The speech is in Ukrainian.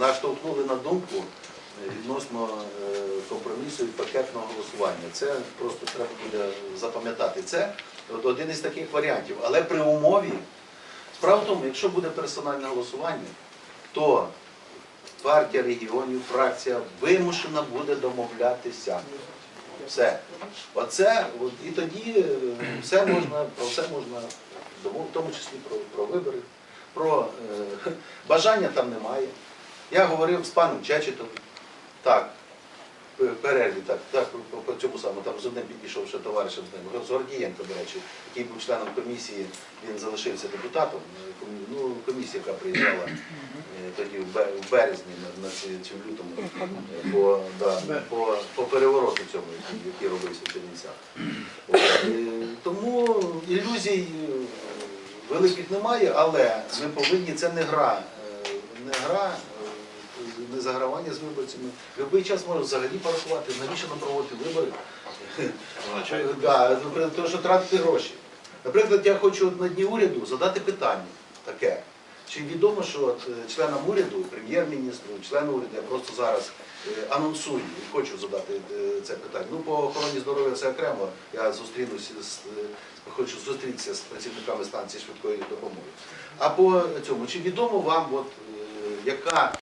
наштовхнули на думку е, відносно е, компромісу і пакетного голосування. Це просто треба буде запам'ятати. Це один із таких варіантів. Але при умові, справа в тому, якщо буде персональне голосування, то партія регіонів, фракція вимушена буде домовлятися. Все. Оце, от, і тоді е, все можна, про все можна домов- в тому числі про, про вибори, про е, бажання там немає. Я говорив з паном Чечетом, так, перерві, так, так, по, цьому самому, там з одним підійшов ще товаришем з ним, з Гордієнко, до речі, який був членом комісії, він залишився депутатом, е, ну, комісія, яка приїжджала е, тоді в березні, на, на чи в лютому, е, по, да, по, по перевороту цьому, який, який робився в Чернівцях. Е, Тому ілюзій е, великих немає, але ми повинні, це не гра, е, не гра, е, не загравання з виборцями. В будь-який час можна взагалі порахувати, навіщо нам проводити вибори. Да, Тому що тратити гроші. Наприклад, я хочу на дні уряду задати питання таке. Чи відомо, що от, е, членам уряду, прем'єр-міністру, члену уряду, я просто зараз е, анонсую і хочу задати е, це питання. Ну, по охороні здоров'я це окремо. Я зустрінуся з хочу зустрітися з працівниками станції швидкої допомоги. А по цьому, чи відомо вам, от, яка